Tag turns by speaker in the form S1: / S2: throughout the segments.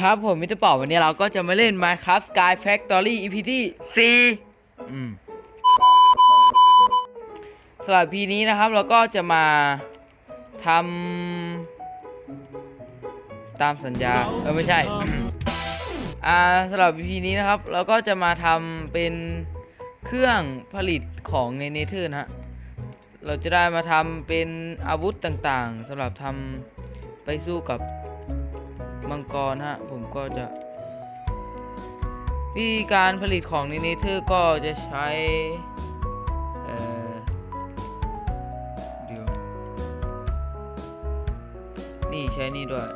S1: ครับผมมิสเตอร์ป๋อวันนี้เราก็จะมาเล่น Minecraft Sky Factory EP ที่4อืมสำหรับ EP นี้นะครับ เราก็จะมาทำตามสัญญา เออ ไม่ใช่ อ่าสำหรับ EP นี้นะครับ เราก็จะมาทำเป็นเครื่องผลิตของในเนเธอร์นะฮะ เราจะได้มาทำเป็นอาวุธต่างๆสำหรับทำไปสู้กับ มังกรฮะ ผมก็จะ วิธีการผลิตของในเนเธอร์ก็จะใช้เอ่อเดี๋ยวนี่ใช้นี่ด้วย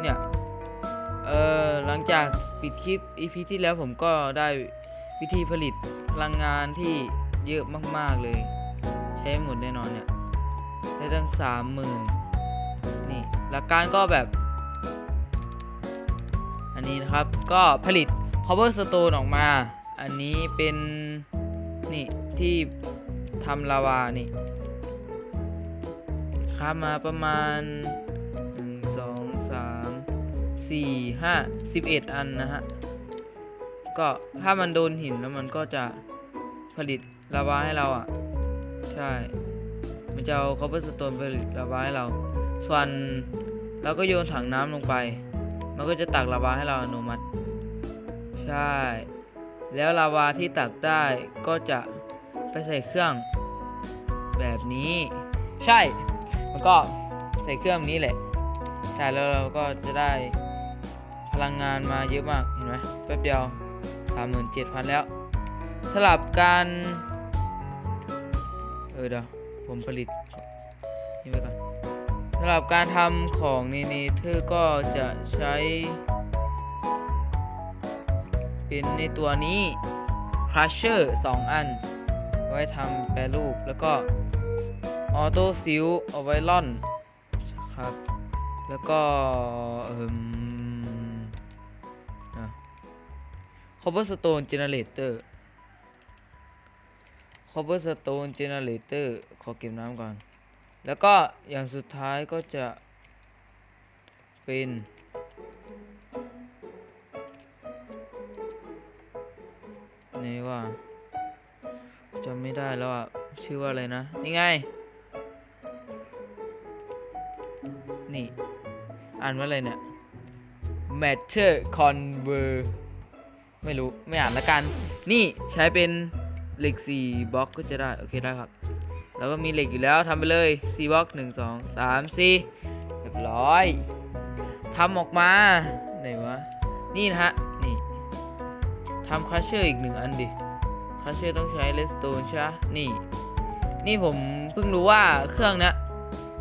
S1: เนี่ย เอ่อ หลังจากปิดคลิป EP ที่แล้วผมก็ได้วิธีผลิตพลังงานที่เยอะมาก ๆ เลย ใช้หมดแน่นอนเนี่ย ได้ตั้งสามหมื่นนี่ หลักการก็แบบ นนี้นะครับก็ผลิต cover stone ออกมา อันนี้เป็นนี่ที่ทำลาวานี่ค้ามาประมาณ 1 2 3 4 5 11 อันนะฮะ ก็ถ้ามันโดนหินแล้วมันก็จะผลิตลาวาให้เราอะ ใช่ มันจะเอา cover stone ผลิตลาวาให้เรา ส่วนเราก็โยนถังน้ำลงไป มันก็จะตักลาวาให้เราอัตโนมัติ ใช่ แล้วลาวาที่ตักได้ก็จะไปใส่เครื่องแบบนี้ ใช่ มันก็ใส่เครื่องนี้แหละใช่แล้วเราก็จะได้พลังงานมาเยอะมากเห็นไหมแป๊บเดียว 37,000 แล้วสลับการ เออเดี๋ยวผมผลิตนี่ไว้ก่อนำหรับการทำของนเนเธอก็จะใช้ เป็นในตัวนี้ Crusher 2 อัน ไว้ทำแปรรูป แล้วก็ Auto Seal เอาไว้ล่อนครับ แล้วก็เอ่มอะ Cobblestone Generator Cobblestone Generator ขอเก็บน้ำก่อน แล้วก็อย่างสุดท้ายก็จะเป็นนี่ว่าจำไม่ได้แล้วอะ ชื่อว่าอะไรนะ นี่ไง นี่ อ่านว่าอะไรเนี่ย matter conver ไม่รู้ ไม่อ่านละกัน นี่ใช้เป็นเหล็ก4บล็อกก็จะได้ โอเคได้ครับ แล้วก็มีเหล็กอยู่แล้วทำไปเลย4บล็อก1 2 3 4เรียบร้อยทำออกมาไหนวะนี่นะฮะนี่ทำคัชเชอร์อีกหนึ่งอันดิคัชเชอร์ต้องใช้เลสโตนใช่ไหมนี่ นี่ผมเพิ่งรู้ว่าเครื่องเนี้ย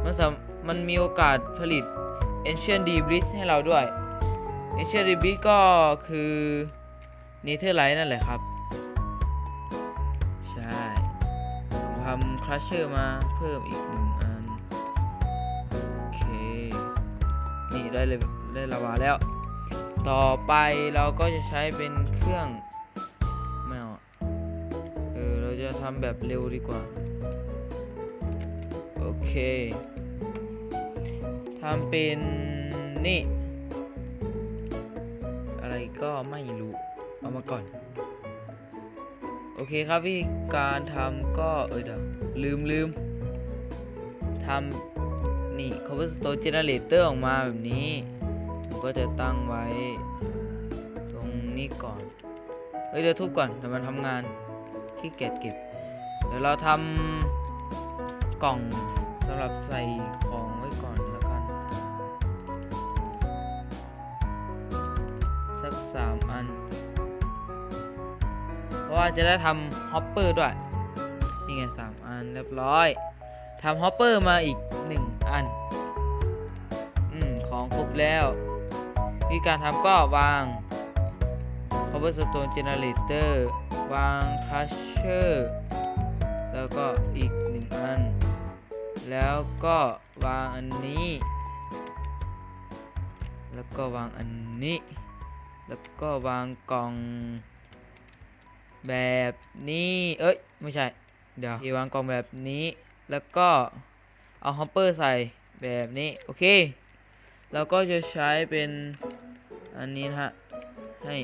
S1: มันสมมันมีโอกาสผลิต Ancient d e b r i s ให้เราด้วย Ancient d e b r i s ก็คือ Netherite นั่นแหละครับ ทัชเชอร์มาเพิ่มอีกหนึ่งอันโอเค นี่ได้เลยได้ลาวาแล้ว ต่อไปเราก็จะใช้เป็นเครื่องไม่เอาเออเราจะทำแบบเร็วดีกว่า โอเคทำเป็นนี่ อะไรก็ไม่รู้ เอามาก่อน อเคครับวิธีการทำก็เออเดี๋ยวลืมลืมทำนี่ cobblestone generator ออกมาแบบนี้ ผมก็จะตั้งไว้ ตรงนี้ก่อนเฮ้ยเดี๋ยวทุบก่อนเดี๋ยวมันทำงานขี้เกียจเก็บ เดี๋ยวเราทำกล่องสำหรับใส่ ว่าจะได้ทำฮอปเปอร์ด้วย นี่ไงสามอันเรียบร้อยทำฮอปเปอร์มาอีกหนึ่งอัน อืม ของครบแล้ว วิธีการทำก็วาง cobblestone generator วาง crusher แล้วก็อีกหนึ่งอัน แล้วก็วางอันนี้ แล้วก็วางอันนี้ แล้วก็วางกล่อง แบบนี้ เอ้ย ไม่ใช่ เดี๋ยววางกล่องแบบนี้ แล้วก็เอาฮอปเปอร์ใส่แบบนี้ โอเค เราก็จะใช้เป็นอันนี้นะฮะ ให้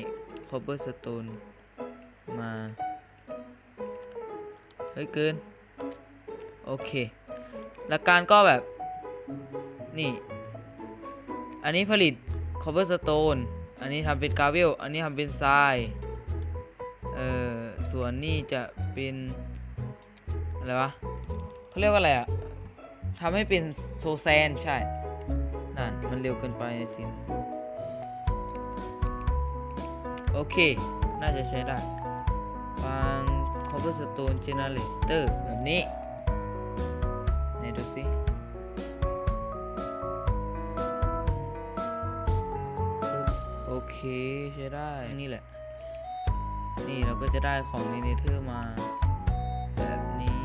S1: cobblestone มา เฮ้ย เกิน โอเค หลักการก็แบบ นี่ อันนี้ผลิต cobblestone อันนี้ทำเป็นกาเวล อันนี้ทำเป็นทราย ส่วนนี่จะเป็นอะไรวะเขาเรียกว่าอะไรอะทำให้เป็นโซแซนใช่ นั่น มันเร็วเกินไปสินโอเค น่าจะใช้ได้วาง cobblestone generator แบบนี้ไหนดูสิโอเค ใช้ได้ นี่แหละ นี่เราก็จะได้ของในเนเธอร์มา แบบนี้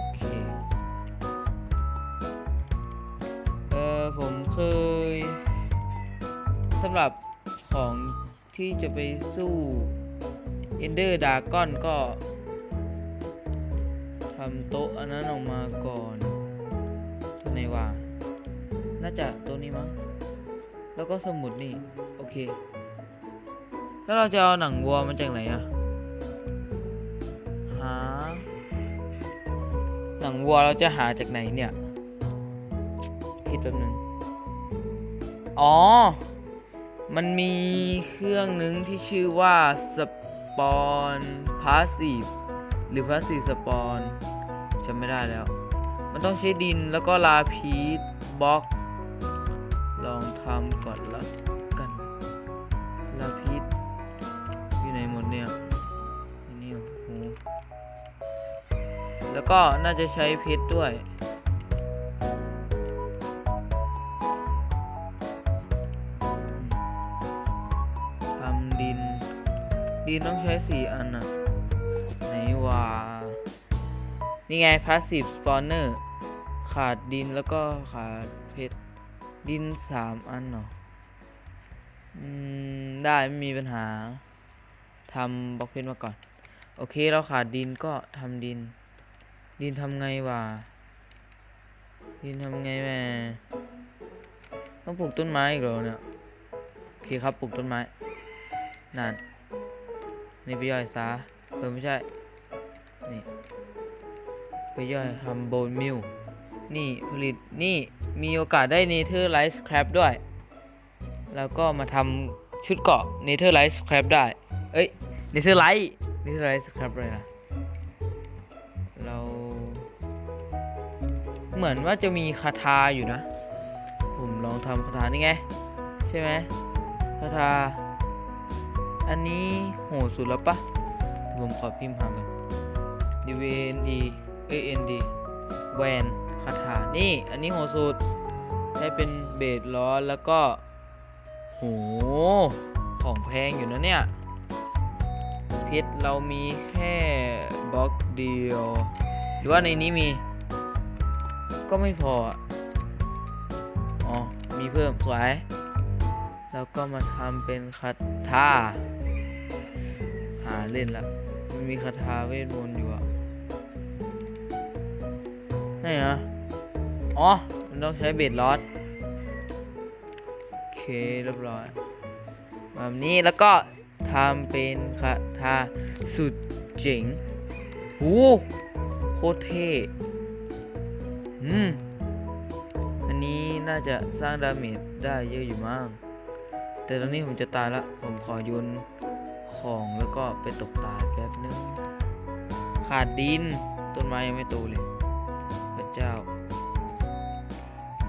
S1: โอเค เออผมเคยสำหรับของที่จะไปสู้ Ender Dragon ก็ทำโต๊ะอันนั้นออกมาก่อนตัวไหนวะน่าจะตัวนี้มั้ง แล้วก็สมุดนี่ โอเค แล้วเราจะเอาหนังวัวมาจากไหนอะหาหนังวัวเราจะหาจากไหนเนี่ยคิดแป๊บนึงอ๋อ มันมีเครื่องหนึ่งที่ชื่อว่าสปอนพาสซีฟหรือพาสซีฟสปอนจำไม่ได้แล้ว มันต้องใช้ดินแล้วก็ลาพีทบล็อก ลองทำก่อนละ แล้วก็น่าจะใช้เพชรด้วย ทำดิน ดินต้องใช้สี่อันอะไหนวะนี่ไง passive spawner ขาดดินแล้วก็ขาดเพชร ดินสามอันเหรออืม ได้ไม่มีปัญหาทำบล็อกเพชรมาก่อน โอเคเราขาดดินก็ทำดิน ดินทำไงวะดินทำไงแม่ต้องปลูกต้นไม้อีกเหรอเนี่ยโอเคครับปลูกต้นไม้นั่นนี่ไปย่อยซะเออไม่ใช่นี่ไปย่อยทำโบนมิลนี่ผลิตนี่มีโอกาสได้เนเธอร์ไลท์สครับด้วย แล้วก็มาทำชุดเกาะเนเธอร์ไลท์สครับได้ เอ้ยเนเธอร์ไลท์เนเธอร์ไลท์สครับเลยนะ เหมือนว่าจะมีคาถาอยู่นะ ผมลองทำคาถานี่ไง ใช่ไหมคาถาอันนี้โหสุดแล้วปะผมขอพิมพ์หากัน D V N E A N D แวนคาถานี่ อันนี้โหสุดได้เป็นเบสล้อแล้วก็โหของแพงอยู่นะเนี่ยเพชรเรามีแค่บล็อกเดียว หรือว่าในนี้มี ก็ไม่พอ อ๋อ มีเพิ่มสวย แล้วก็มาทำเป็นคาถาหาเล่นละมันมีคาถาเวทมนต์อยู่อะไหนอะอ๋อ มันต้องใช้เบสลอดโอเคเรียบร้อย แบบนี้แล้วก็ทำเป็นคาถาสุดเจ๋งหูโคตรเท่ อืม อันนี้น่าจะสร้างดาเมจได้เยอะอยู่มั้งแต่ตอนนี้ผมจะตายละ ผมขอโยนของแล้วก็ไปตกตายแป๊บนึง ขาดดิน ต้นไม้ยังไม่โตเลย พระเจ้า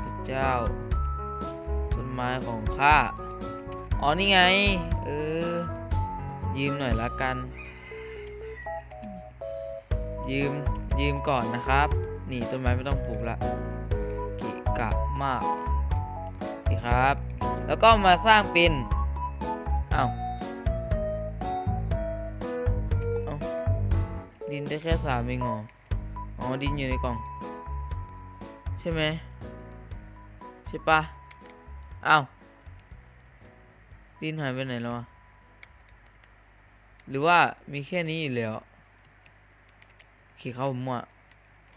S1: พระเจ้า ต้นไม้ของข้า อ๋อนี่ไง เออ ยืมหน่อยละกัน ยืม ยืมก่อนนะครับ นี่ต้นไม้ไม่ต้องปลูกละกิกะมากนี่ครับ แล้วก็มาสร้างเป็นอ้าวเอ้าดินได้แค่สามเองหรออ๋อดินอยู่ในกล่อง ใช่ไหมใช่ปะอ้าวดินหายไปไหนแล้วอะหรือว่ามีแค่นี้อีกแล้วโอเคครับผมอะ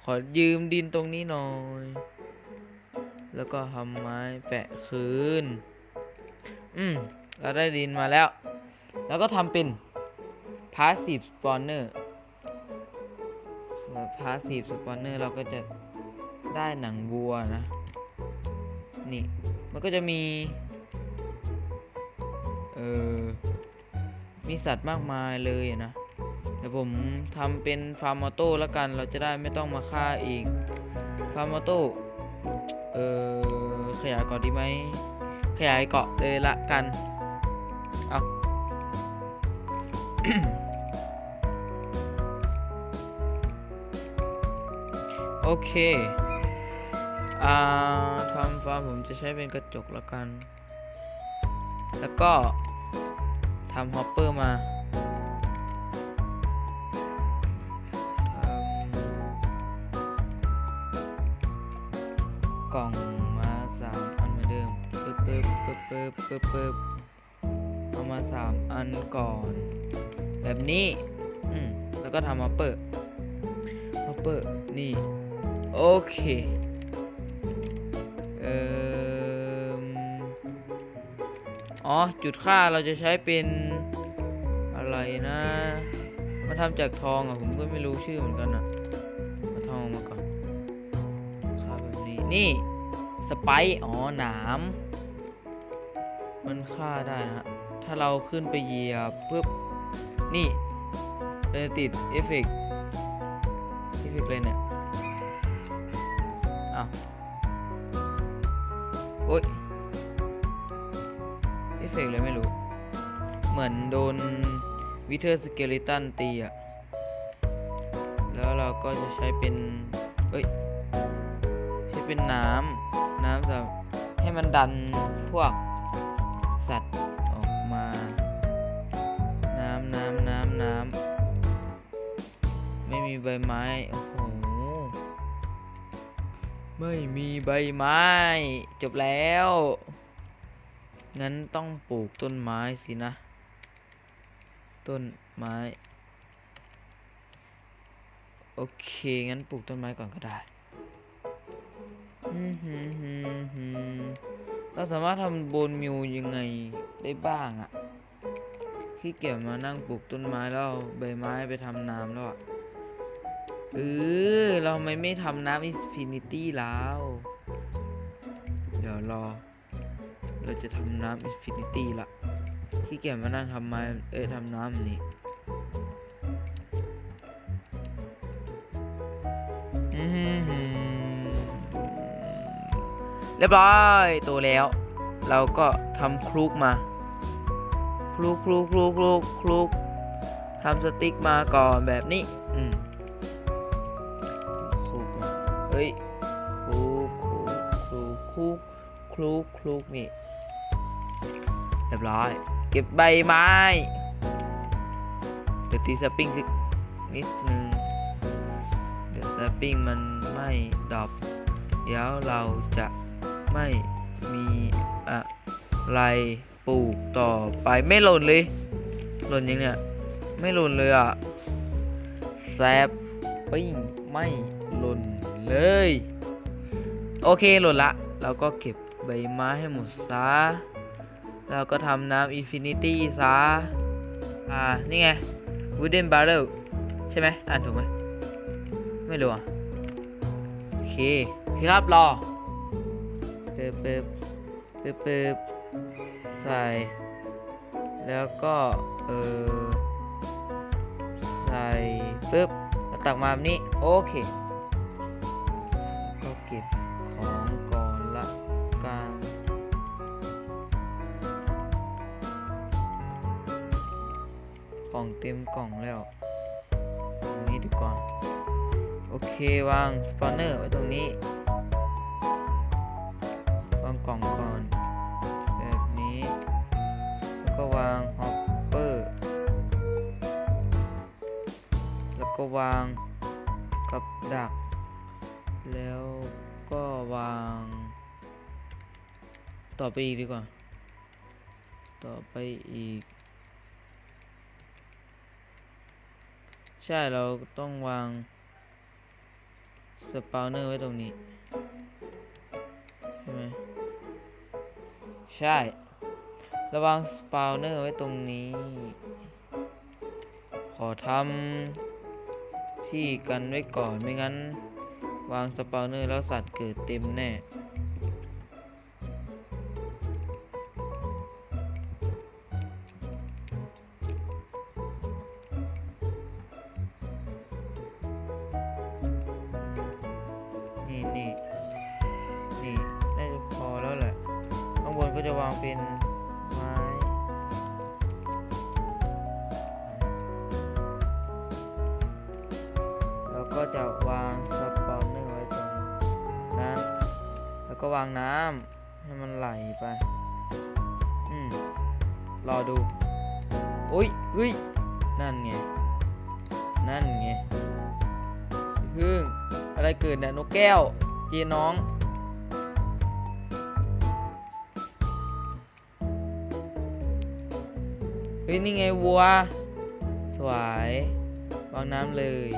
S1: ขอยืมดินตรงนี้หน่อย แล้วก็ทำไม้แปะคืน อืม เราได้ดินมาแล้ว แล้วก็ทำเป็น passive spawner passive spawner เราก็จะได้หนังวัวนะ นี่ มันก็จะมี เออมีสัตว์มากมายเลยนะ เดี๋ยวผมทำเป็นฟาร์มอโต้แล้วกันเราจะได้ไม่ต้องมาฆ่าเองฟาร์มออโต้เออขยายเกาะดีไหมขยายเกาะเลยละกันเอาโอเคอ่าทำฟาร์มผมจะใช้เป็นกระจกละกัน แล้วก็ทำฮอปเปอร์มา ก่อน แบบนี้ อืม แล้วก็ทำฮอปเปอร์ฮอปเปอร์ นี่ โอเค เอ่ออ๋อ จุดค่าเราจะใช้เป็นอะไรนะ มาทำจากทองอะ ผมก็ไม่รู้ชื่อเหมือนกันอะ มาทองมาก่อน ค่าแบบนี้ นี่ สไปอ๋อ หนาม มันฆ่าได้นะฮะ ถ้าเราขึ้นไปเหยียบปุ๊บนี่เราจะติดเอฟเฟกต์เอฟเฟกต์เลยเนี่ยอ้าวโอ๊ยเอฟเฟกต์เลยไม่รู้ เหมือนโดนวิเทอร์สเกลิตันตีอะแล้วเราก็จะใช้เป็นเอ้ยใช้เป็นน้ำน้ำสำหรับให้มันดันพวกสัตว์ มา น้ำน้ำน้ำน้ำไม่มีใบไม้ โอ้โห ไม่มีใบไม้ จบแล้ว งั้นต้องปลูกต้นไม้สินะ ต้นไม้ โอเค งั้นปลูกต้นไม้ก่อนก็ได้ อืมหืมหืมหืม เราสามารถทำโบนมิวยังไงได้บ้างอะขี้เกียจมานั่งปลูกต้นไม้แล้วใบไม้ไปทำน้ำแล้วอะเออเราไม่ไม่ทำน้ำอินฟินิตี้แล้ว เดี๋ยวรอ เราจะทำน้ำอินฟินิตี้ละที่เกียจมานั่งทำไม้เอ้ยทำน้ำนี่อื้อหือหือ เรียบร้อยตัวแล้ว เราก็ทำคลุกมา คลุกคลุกคลุกคลุกคลุกทำสติ๊กมาก่อนแบบนี้ อืมคลุกมาเฮ้ยคลุกคลุกคลุกคลุกคลุกคลุกนี่ เรียบร้อย เก็บใบไม้เดี๋ยวตีสปริงสักนิดนึงเดี๋ยวสปริงมันไม่ดรอปเดี๋ยวเราจะ ไม่มีอะไรปลูกต่อไปไม่หล่นเลย หล่นยังเนี่ย ไม่หล่นเลยอะแซบปิ้งไม่หล่นเลย โอเคหล่นละ เราก็เก็บใบไม้ให้หมดซะแล้วก็ทำน้ำอินฟินิตี้ซะ อ่า นี่ไง wooden barrel ใช่ไหมอ่านถูกไหม ไม่รู้อะ โอเคโอครับรอ ปิบปิบปิบปิบใส่ แล้วก็เออใส่ปึ๊บแล้วตักมาแบบนี้โอเค ก็เก็บของก่อนละกันของเต็มกล่องแล้วตรงนี้ดีกว่า โอเควางสปอนเนอร์ไว้ตรงนี้ วก็วางฮอปเปอร์แล้วก็วางกับดัก แล้วก็วาง ต่อไปอีกดีกว่า ต่อไปอีก ใช่เราต้องวางสปาวเนอร์ไว้ตรงนี้ ใช่ไหมใช่ ระวังสปาวเนอร์ไว้ตรงนี้ ขอทำที่กันไว้ก่อนไม่งั้น วางสปาวเนอร์แล้วสัตว์เกิดเต็มแน่ แล้วก็วางน้ำให้มันไหลไปอืมรอดูอุ้ยเฮ้ยนั่นไงนั่นไงพึ่งอะไรเกิดเนี่ยนกแก้วเจีน้องเฮ้ยนี่ไงวัว สวยวางน้ำเลย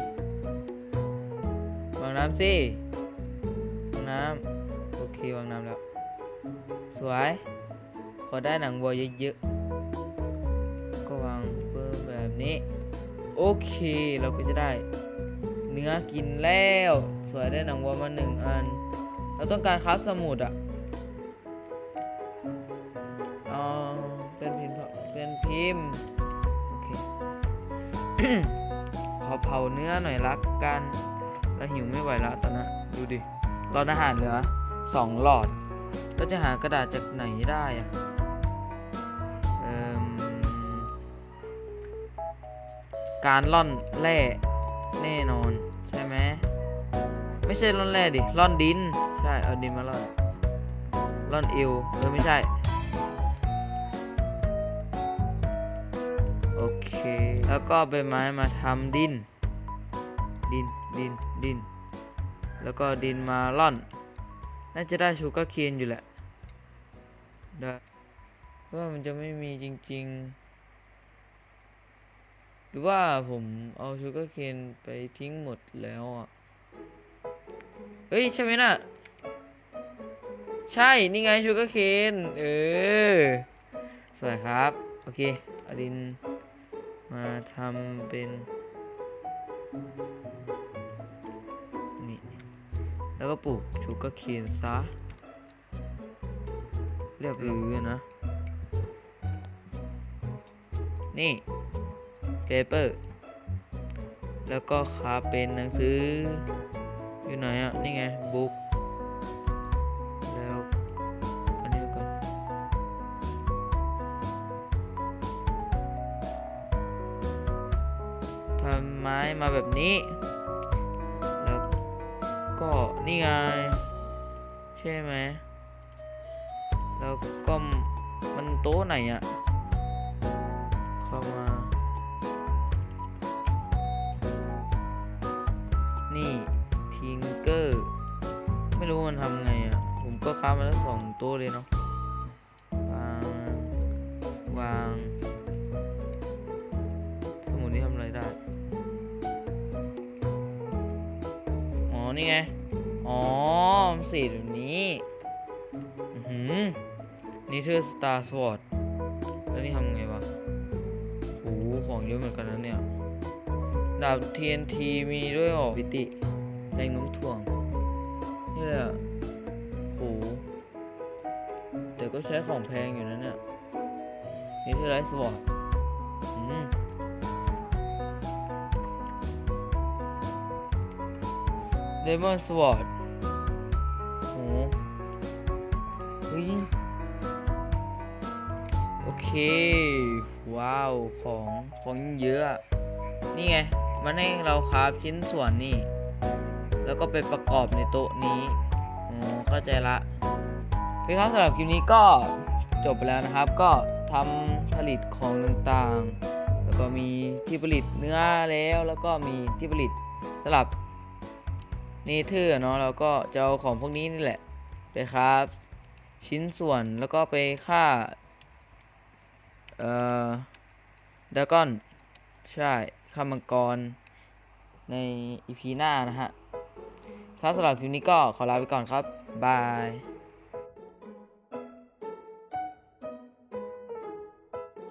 S1: วางน้ำสิวางน้ำ วางน้ำแล้ว สวย พอได้หนังวัวเยอะๆ ก็วางเพิ่มแบบนี้ โอเค เราก็จะได้ เนื้อกินแล้ว สวยได้หนังวัวมาหนึ่งอัน เราต้องการคัสสมุดอะอ๋อเป็นพิมพ์เป็นพิมพ์ โอเค ขอเผาเนื้อหน่อยละกันแล้วหิวไม่ไหวและตอนนั้นดูดิหลอดอาหารเหลือ สองหลอดแล้วจะหากระดาษจากไหนได้อะเอิ่มการล่อนแร่แน่นอนใช่ไหมไม่ใช่ล่อนแร่ดิล่อนดิน ใช่เอาดินมาล่อนล่อนเอวเออไม่ใช่ โอเค แล้วก็ใบไม้มาทำดิน ดินดินดิน แล้วก็ดินมาล่อน น่าจะได้ชูการ์เคนอยู่แหละได้ก็มันจะไม่มีจริง ๆ หรือว่าผมเอาชูการ์เคนไปทิ้งหมดแล้วอะ เฮ้ย ใช่ไหมน่ะ ใช่ นี่ไงชูการ์เคนเออ สวยครับ โอเคอาดินมาทำเป็น แล้วก็ปลูกชูการ์เคนซะ เรียบร้อยนะ นี่เปเปอร์ แล้วก็คาเป็นหนังสือ อยู่ไหนอะ นี่ไงบุ๊ก ก็นี่ไง ใช่ไหม แล้วก็มันโต๊ะไหนอะเข้ามา นี่ทิงเกอร์ไม่รู้มันทำไงอะผมก็ค้ามาแล้วสองโต๊ะเลยเนาะวาง วาง นี่ไง อ๋อสีแบบนี้อือหือนี่เธอสตาร์สวอตแล้วนี่ทำไงวะโอ้ของเยอะเหมือนกันนะเนี่ย ดาบ TNT มีด้วยหรอพิติแรงน้มถ่วง นี่แหละโอ้แต่ก็ใช้ของแพงอยู่นะเนี่ย นี่เธอไรสวอต เดมอนสวอตโหเฮ้ยโอเค ว้าว ของของเยอะ นี่ไง มันให้เราคราฟชิ้นส่วนนี่ แล้วก็ไปประกอบในโต๊ะนี้อ๋อเข้าใจละโอเคครับสำหรับคลิปนี้ก็จบไปแล้วนะครับ ก็ทำผลิตของต่างๆ แล้วก็มีที่ผลิตเนื้อแล้ว แล้วก็มีที่ผลิตสลับ เนเธอร์เนาะเราก็จะเอาของพวกนี้นี่แหละ ไปครับ ชิ้นส่วนแล้วก็ไปฆ่า เอ่อดากอน ใช่ฆ่ามังกร ในอีพีหน้านะฮะครับสำหรับคลิปนี้ก็ขอลาไปก่อนครับ บาย